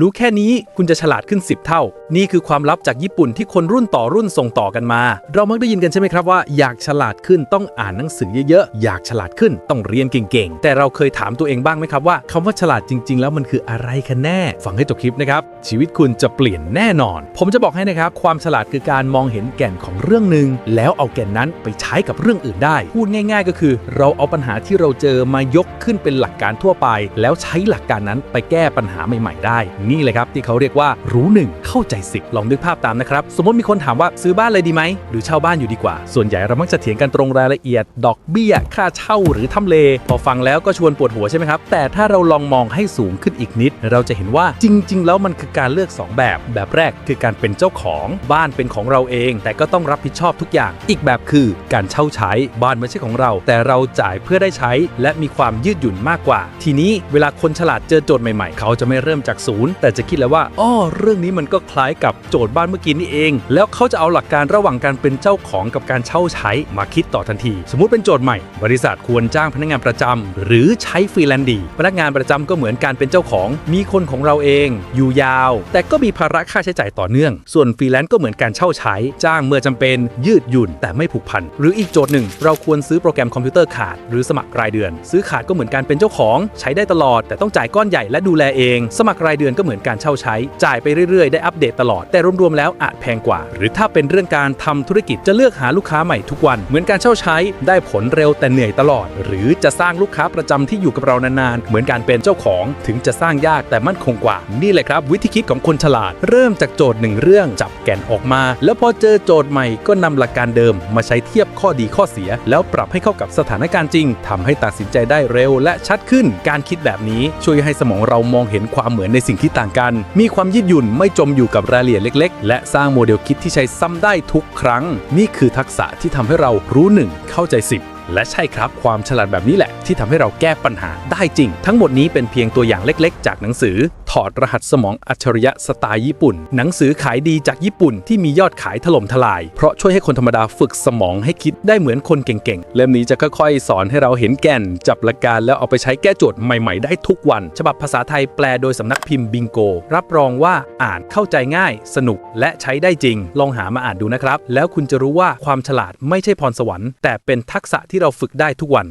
รู้แค่นี้คุณจะฉลาดขึ้น 10 เท่านี่คือความลับจากญี่ปุ่นที่คนรุ่นต่อรุ่นส่งต่อกันมา เรามักได้ยินกันใช่ไหมครับว่าอยากฉลาดขึ้นต้องอ่านหนังสือเยอะๆ อยากฉลาดขึ้นต้องเรียนเก่งๆ แต่เราเคยถามตัวเองบ้างไหมครับว่าคำว่าฉลาดจริง ๆ แล้วมันคืออะไรกันแน่ ฟังให้จบคลิปนะครับ ชีวิตคุณจะเปลี่ยนแน่นอน ผมจะบอกให้นะครับ ความฉลาดคือการมองเห็นแก่นของเรื่องหนึ่งแล้วเอาแก่นนั้นไปใช้กับเรื่องอื่นได้ พูดง่าย ๆ ก็คือ เราเอาปัญหาที่เราเจอมายกขึ้นเป็นหลักการทั่วไป แล้วใช้หลักการนั้นไปแก้ปัญหาใหม่ ๆ ได้ นี่เลยครับที่เขาเรียกว่ารู้หนึ่งเข้าใจสิลองนึกภาพตามนะครับ สมมติมีคนถามว่าซื้อบ้านเลยดีไหม หรือเช่าบ้านอยู่ดีกว่า ส่วนใหญ่เรามักจะเถียงกันตรงรายละเอียด ดอกเบี้ย ค่าเช่าหรือทำเล พอฟังแล้วก็ชวนปวดหัวใช่ไหมครับ แต่ถ้าเราลองมองให้สูงขึ้นอีกนิด เราจะเห็นว่าจริง ๆ แล้วมันคือการเลือก 2 แบบ แบบแรกคือการเป็นเจ้าของบ้านเป็นของเราเอง แต่ก็ต้องรับผิดชอบทุกอย่าง อีกแบบคือการเช่าใช้บ้านไม่ใช่ของเรา แต่เราจ่ายเพื่อได้ใช้ และมีความยืดหยุ่นมากกว่า ทีนี้เวลาคนฉลาดเจอโจทย์ใหม่ๆ เขาจะไม่เริ่มจากศูนย์แต่จะคิดแล้วว่าอ้อเรื่องนี้มันก็คล้ายกับโจทย์บ้านเมื่อกี้นี่เอง แล้วเขาจะเอาหลักการระหว่างการเป็นเจ้าของกับการเช่าใช้มาคิดต่อทันที สมมุติเป็นโจทย์ใหม่ บริษัทควรจ้างพนักงานประจำหรือใช้ฟรีแลนซ์ดี พนักงานประจำก็เหมือนการเป็นเจ้าของ มีคนของเราเอง อยู่ยาว แต่ก็มีภาระค่าใช้จ่ายต่อเนื่อง ส่วนฟรีแลนซ์ก็เหมือนการเช่าใช้ จ้างเมื่อจำเป็น ยืดหยุ่น แต่ไม่ผูกพัน หรืออีกโจทย์หนึ่ง เราควรซื้อโปรแกรมคอมพิวเตอร์ขาด หรือสมัครรายเดือน ซื้อขาดก็เหมือนการเป็นเจ้าของ ใช้ได้ตลอด แต่ต้องจ่ายก้อนใหญ่และดูแลเอง สมัครรายเดือนก็เหมือนการเช่าใช้ จ่ายไปเรื่อยๆ ได้อัปเดตตลอด แต่รวมๆแล้วอาจแพงกว่า หรือถ้าเป็นเรื่องการทำธุรกิจจะเลือกหาลูกค้าใหม่ทุกวัน เหมือนการเช่าใช้ได้ผลเร็วแต่เหนื่อยตลอด หรือจะสร้างลูกค้าประจำที่อยู่กับเรานานๆ เหมือนการเป็นเจ้าของถึงจะสร้างยากแต่มั่นคงกว่า นี่แหละครับ วิธีคิดของคนฉลาด เริ่มจากโจทย์หนึ่งเรื่องจับแก่นออกมา แล้วพอเจอโจทย์ใหม่ก็นำหลักการเดิม มาใช้เทียบข้อดีข้อเสีย แล้วปรับให้เข้ากับสถานการณ์จริงทำให้ตัดสินใจได้เร็วและชัดขึ้น การคิดแบบนี้ช่วยให้สมองเรามองเห็นความเหมือนในสิ่งที่ต่างกัน มีความยืดหยุ่นไม่จมอยู่กับรายละเอียดเล็ก ๆ และสร้างโมเดลคิดที่ใช้ซ้ำได้ทุกครั้ง นี่คือทักษะที่ทำให้เรารู้หนึ่งเข้าใจสิบและใช่ครับความฉลาดแบบนี้แหละ ที่ทำให้เราแก้ปัญหาได้จริง ทั้งหมดนี้เป็นเพียงตัวอย่างเล็กๆ จากหนังสือ ถอดรหัสสมองอัจฉริยะสไตล์ญี่ปุ่น หนังสือขายดีจากญี่ปุ่นที่มียอดขายถล่มทลาย เพราะช่วยให้คนธรรมดาฝึกสมองให้คิดได้เหมือนคนเก่งๆ เล่มนี้จะค่อยๆ สอนให้เราเห็นแก่น จับหลักการแล้วเอาไปใช้แก้โจทย์ใหม่ๆ ได้ทุกวัน ฉบับภาษาไทยแปลโดยสำนักพิมพ์บิงโก รับรองว่าอ่านเข้าใจง่าย สนุกและใช้ได้จริง ลองหามาอ่านดูนะครับ แล้วคุณจะรู้ว่าความฉลาดไม่ใช่พรสวรรค์ แต่เป็นทักษะที่เราฝึกได้ทุกวัน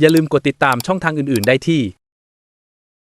อย่าลืมกดติดตามช่องทางอื่น ๆ ได้ที่